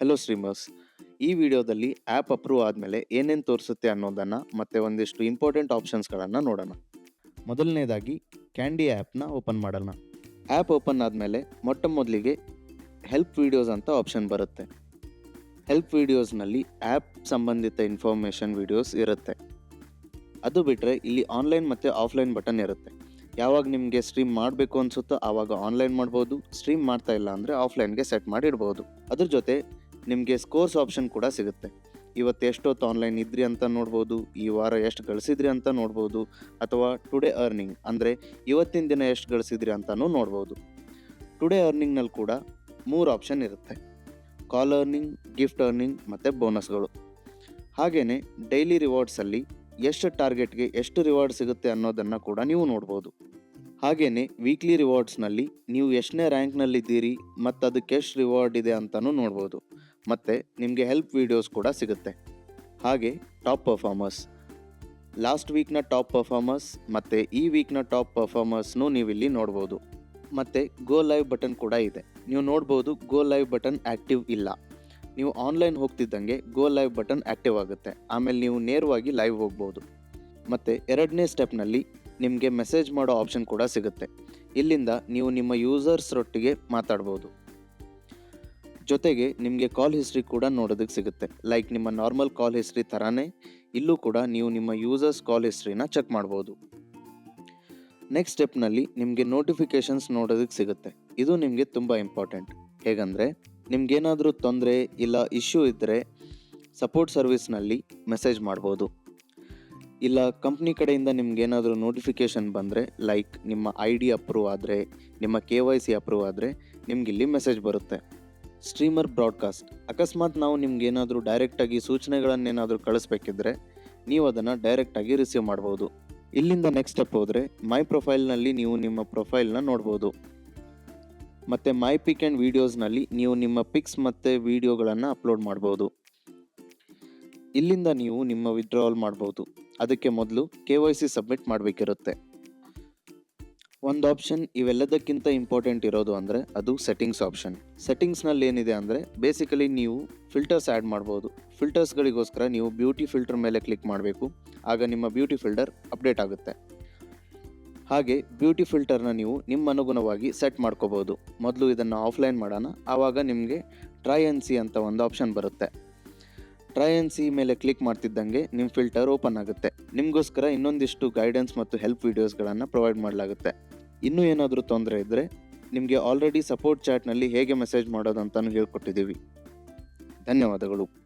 Hello streamers ಈ ವಿಡಿಯೋದಲ್ಲಿ app approve ಆದಮೇಲೆ ಏನೇನು ತೋರಿಸುತ್ತೆ ಅನ್ನೋದನ್ನು ಮತ್ತು ಒಂದಿಷ್ಟು ಇಂಪಾರ್ಟೆಂಟ್ ಆಪ್ಷನ್ಸ್ಗಳನ್ನು ನೋಡೋಣ. ಮೊದಲನೇದಾಗಿ ಕ್ಯಾಂಡಿ ಆ್ಯಪ್ನ ಓಪನ್ ಮಾಡೋಣ. ಆ್ಯಪ್ ಓಪನ್ ಆದಮೇಲೆ ಮೊಟ್ಟ ಮೊದಲಿಗೆ ಹೆಲ್ಪ್ ವೀಡಿಯೋಸ್ ಅಂತ ಆಪ್ಷನ್ ಬರುತ್ತೆ. ಹೆಲ್ಪ್ ವೀಡಿಯೋಸ್ನಲ್ಲಿ ಆ್ಯಪ್ ಸಂಬಂಧಿತ ಇನ್ಫಾರ್ಮೇಷನ್ ವೀಡಿಯೋಸ್ ಇರುತ್ತೆ. ಅದು ಬಿಟ್ಟರೆ ಇಲ್ಲಿ ಆನ್ಲೈನ್ ಮತ್ತು ಆಫ್ಲೈನ್ ಬಟನ್ ಇರುತ್ತೆ. ಯಾವಾಗ ನಿಮಗೆ ಸ್ಟ್ರೀಮ್ ಮಾಡಬೇಕು ಅನಿಸುತ್ತೋ ಆವಾಗ ಆನ್ಲೈನ್ ಮಾಡ್ಬೋದು ಸ್ಟ್ರೀಮ್ ಮಾಡ್ತಾ ಇಲ್ಲ ಅಂದರೆ ಆಫ್ಲೈನ್ಗೆ ಸೆಟ್ ಮಾಡಿ ಇಡ್ಬೋದು. ಅದ್ರ ಜೊತೆ ನಿಮಗೆ ಸ್ಕೋರ್ಸ್ ಆಪ್ಷನ್ ಕೂಡ ಸಿಗುತ್ತೆ. ಇವತ್ತು ಎಷ್ಟೊತ್ತು ಆನ್ಲೈನ್ ಇದ್ರಿ ಅಂತ ನೋಡ್ಬೋದು, ಈ ವಾರ ಎಷ್ಟು ಗಳಿಸಿದ್ರಿ ಅಂತ ನೋಡ್ಬೋದು, ಅಥವಾ ಟುಡೇ ಅರ್ನಿಂಗ್ ಅಂದರೆ ಇವತ್ತಿನ ದಿನ ಎಷ್ಟು ಗಳಿಸಿದ್ರಿ ಅಂತಲೂ ನೋಡ್ಬೋದು. ಟುಡೇ ಅರ್ನಿಂಗ್ನಲ್ಲಿ ಕೂಡ ಮೂರು ಆಪ್ಷನ್ ಇರುತ್ತೆ. ಕಾಲ್ ಅರ್ನಿಂಗ್ ಗಿಫ್ಟ್ ಅರ್ನಿಂಗ್ ಮತ್ತು ಬೋನಸ್ಗಳು ಹಾಗೆಯೇ ಡೈಲಿ ರಿವಾರ್ಡ್ಸಲ್ಲಿ ಎಷ್ಟು ಟಾರ್ಗೆಟ್ಗೆ ಎಷ್ಟು ರಿವಾರ್ಡ್ ಸಿಗುತ್ತೆ ಅನ್ನೋದನ್ನು ಕೂಡ ನೀವು ನೋಡ್ಬೋದು. ಹಾಗೆಯೇ ವೀಕ್ಲಿ ರಿವಾರ್ಡ್ಸ್ನಲ್ಲಿ ನೀವು ಎಷ್ಟನೇ ರ್ಯಾಂಕ್ನಲ್ಲಿದ್ದೀರಿ ಮತ್ತು ಅದಕ್ಕೆ ಎಷ್ಟು ರಿವಾರ್ಡ್ ಇದೆ ಅಂತಲೂ ನೋಡ್ಬೋದು. ಮತ್ತು ನಿಮಗೆ ಹೆಲ್ಪ್ ವೀಡಿಯೋಸ್ ಕೂಡ ಸಿಗುತ್ತೆ. ಹಾಗೆ ಟಾಪ್ ಪರ್ಫಾರ್ಮರ್ಸ್ ಲಾಸ್ಟ್ ವೀಕ್ನ ಟಾಪ್ ಪರ್ಫಾರ್ಮರ್ಸ್ ಮತ್ತು ಈ ವೀಕ್ನ ಟಾಪ್ ಪರ್ಫಾರ್ಮರ್ಸ್ನೂ ನೀವಿಲ್ಲಿ ನೋಡ್ಬೋದು. ಮತ್ತು ಗೋ ಲೈವ್ ಬಟನ್ ಕೂಡ ಇದೆ. ನೀವು ನೋಡ್ಬೋದು ಗೋ ಲೈವ್ ಬಟನ್ ಆ್ಯಕ್ಟಿವ್ ಇಲ್ಲ. ನೀವು ಆನ್ಲೈನ್ ಹೋಗ್ತಿದ್ದಂಗೆ ಗೋ ಲೈವ್ ಬಟನ್ ಆ್ಯಕ್ಟಿವ್ ಆಗುತ್ತೆ. ಆಮೇಲೆ ನೀವು ನೇರವಾಗಿ ಲೈವ್ ಹೋಗ್ಬೋದು. ಮತ್ತು ಎರಡನೇ ಸ್ಟೆಪ್ನಲ್ಲಿ ನಿಮಗೆ ಮೆಸೇಜ್ ಮಾಡೋ ಆಪ್ಷನ್ ಕೂಡ ಸಿಗುತ್ತೆ. ಇಲ್ಲಿಂದ ನೀವು ನಿಮ್ಮ ಯೂಸರ್ಸ್ರೊಟ್ಟಿಗೆ ಮಾತಾಡ್ಬೋದು. ಜೊತೆಗೆ ನಿಮಗೆ ಕಾಲ್ ಹಿಸ್ಟ್ರಿ ಕೂಡ ನೋಡೋದಕ್ಕೆ ಸಿಗುತ್ತೆ. ಲೈಕ್ ನಿಮ್ಮ ನಾರ್ಮಲ್ ಕಾಲ್ ಹಿಸ್ಟ್ರಿ ಥರನೇ ಇಲ್ಲೂ ಕೂಡ ನೀವು ನಿಮ್ಮ ಯೂಸರ್ಸ್ ಕಾಲ್ ಹಿಸ್ಟ್ರಿನ ಚೆಕ್ ಮಾಡ್ಬೋದು. ನೆಕ್ಸ್ಟ್ ಸ್ಟೆಪ್ನಲ್ಲಿ ನಿಮಗೆ ನೋಟಿಫಿಕೇಷನ್ಸ್ ನೋಡೋದಕ್ಕೆ ಸಿಗುತ್ತೆ. ಇದು ನಿಮಗೆ ತುಂಬ ಇಂಪಾರ್ಟೆಂಟ್ ಹೇಗಂದರೆ ನಿಮಗೇನಾದರೂ ತೊಂದರೆ ಇಲ್ಲ ಇಶ್ಯೂ ಇದ್ದರೆ ಸಪೋರ್ಟ್ ಸರ್ವಿಸ್ನಲ್ಲಿ ಮೆಸೇಜ್ ಮಾಡ್ಬೋದು. ಇಲ್ಲ ಕಂಪ್ನಿ ಕಡೆಯಿಂದ ನಿಮ್ಗೇನಾದರೂ ನೋಟಿಫಿಕೇಷನ್ ಬಂದರೆ ಲೈಕ್ ನಿಮ್ಮ ಐ ಡಿ ಅಪ್ರೂವ್ ಆದರೆ, ನಿಮ್ಮ ಕೆ ವೈ ಸಿ ಅಪ್ರೂವ್ ಆದರೆ ನಿಮಗಿಲ್ಲಿ ಮೆಸೇಜ್ ಬರುತ್ತೆ. Streamer broadcast. ಅಕಸ್ಮಾತ್ ನಾವು ನಿಮ್ಗೇನಾದರೂ ಡೈರೆಕ್ಟಾಗಿ ಸೂಚನೆಗಳನ್ನೇನಾದರೂ ಕಳಿಸ್ಬೇಕಿದ್ರೆ ನೀವು ಅದನ್ನು ಡೈರೆಕ್ಟಾಗಿ ರಿಸೀವ್ ಮಾಡ್ಬೋದು. ಇಲ್ಲಿಂದ ನೆಕ್ಸ್ಟ್ ಸ್ಟೆಪ್ ಹೋದರೆ ಮೈ ಪ್ರೊಫೈಲ್ನಲ್ಲಿ ನೀವು ನಿಮ್ಮ ಪ್ರೊಫೈಲ್ನ ನೋಡ್ಬೋದು. ಮತ್ತು ಮೈ ಪಿಕ್ ಆ್ಯಂಡ್ ವೀಡಿಯೋಸ್ನಲ್ಲಿ ನೀವು ನಿಮ್ಮ ಪಿಕ್ಸ್ ಮತ್ತು ವೀಡಿಯೋಗಳನ್ನು ಅಪ್ಲೋಡ್ ಮಾಡ್ಬೋದು. ಇಲ್ಲಿಂದ ನೀವು ನಿಮ್ಮ ವಿಡ್ರಾವಲ್ ಮಾಡ್ಬೋದು. ಅದಕ್ಕೆ ಮೊದಲು ಕೆ ವೈ ಸಿ ಸಬ್ಮಿಟ್ ಮಾಡಬೇಕಿರುತ್ತೆ. ಒಂದು ಆಪ್ಷನ್ ಇವೆಲ್ಲದಕ್ಕಿಂತ ಇಂಪಾರ್ಟೆಂಟ್ ಇರೋದು ಅಂದರೆ ಅದು ಸೆಟ್ಟಿಂಗ್ಸ್ ಆಪ್ಷನ್ ಸೆಟ್ಟಿಂಗ್ಸ್ನಲ್ಲಿ ಏನಿದೆ ಅಂದರೆ ಬೇಸಿಕಲಿ ನೀವು ಫಿಲ್ಟರ್ಸ್ ಆ್ಯಡ್ ಮಾಡ್ಬೋದು. ಫಿಲ್ಟರ್ಸ್ಗಳಿಗೋಸ್ಕರ ನೀವು ಬ್ಯೂಟಿ ಫಿಲ್ಟರ್ ಮೇಲೆ ಕ್ಲಿಕ್ ಮಾಡಬೇಕು. ಆಗ ನಿಮ್ಮ ಬ್ಯೂಟಿ ಫಿಲ್ಟರ್ ಅಪ್ಡೇಟ್ ಆಗುತ್ತೆ. ಹಾಗೆ ಬ್ಯೂಟಿ ಫಿಲ್ಟರ್ನ ನೀವು ನಿಮ್ಮ ಅನುಗುಣವಾಗಿ ಸೆಟ್ ಮಾಡ್ಕೋಬೋದು. ಮೊದಲು ಇದನ್ನು ಆಫ್ಲೈನ್ ಮಾಡೋಣ. ಆವಾಗ ನಿಮಗೆ ಟ್ರೈ ಎನ್ ಸಿ ಅಂತ ಒಂದು ಆಪ್ಷನ್ ಬರುತ್ತೆ. ಟ್ರೈ ಎನ್ ಸಿ ಮೇಲೆ ಕ್ಲಿಕ್ ಮಾಡ್ತಿದ್ದಂಗೆ ನಿಮ್ಮ ಫಿಲ್ಟರ್ ಓಪನ್ ಆಗುತ್ತೆ. ನಿಮಗೋಸ್ಕರ ಇನ್ನೊಂದಿಷ್ಟು ಗೈಡೆನ್ಸ್ ಮತ್ತು ಹೆಲ್ಪ್ ವೀಡಿಯೋಸ್ಗಳನ್ನು ಪ್ರೊವೈಡ್ ಮಾಡಲಾಗುತ್ತೆ. ಇನ್ನೂ ಏನಾದರೂ ತೊಂದರೆ ಇದ್ದರೆ ನಿಮಗೆ ಆಲ್ರೆಡಿ ಸಪೋರ್ಟ್ ಚಾಟ್ನಲ್ಲಿ ಹೇಗೆ ಮೆಸೇಜ್ ಮಾಡೋದು ಅಂತಲೂ ಹೇಳ್ಕೊಟ್ಟಿದ್ದೀವಿ. ಧನ್ಯವಾದಗಳು.